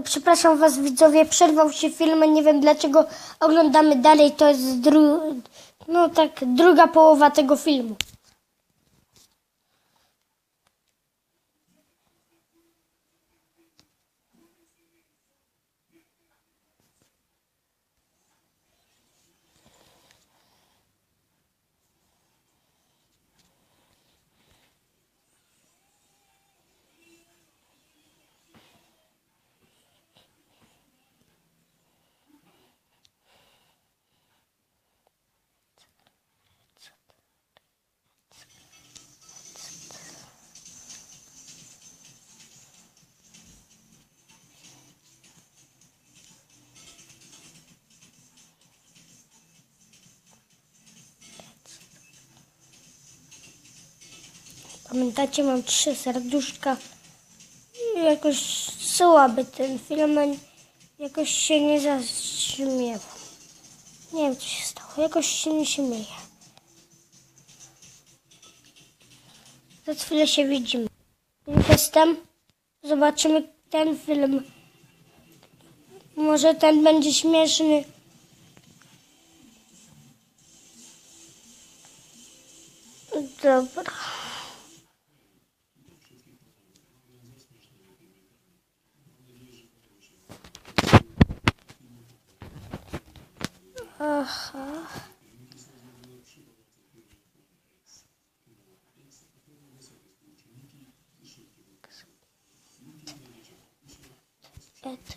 Przepraszam Was widzowie, przerwał się film, nie wiem dlaczego oglądamy dalej, to jest dru... no tak, druga połowa tego filmu. Pamiętacie, mam trzy serduszka. Jakoś słaby ten film, jakoś się nie zaśmiewał. Nie wiem, co się stało. Jakoś się nie śmieje. Za chwilę się widzimy. Jestem. Zobaczymy ten film. Może ten będzie śmieszny. Dobra. Ага. Это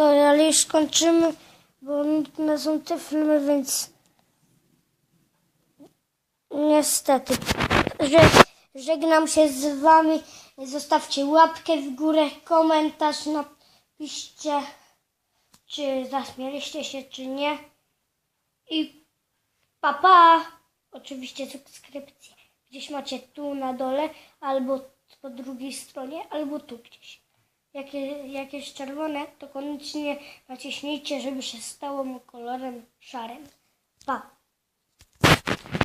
Sorry, ale już kończymy, bo nudne są te filmy, więc niestety. Że, żegnam się z wami. Zostawcie łapkę w górę, komentarz, napiszcie, czy zaśmieliście się, czy nie. I pa pa! Oczywiście subskrypcję. Gdzieś macie tu na dole, albo po drugiej stronie, albo tu gdzieś. Jak, jak jest czerwone, to koniecznie naciśnijcie, żeby się stało mu kolorem szarym. Pa!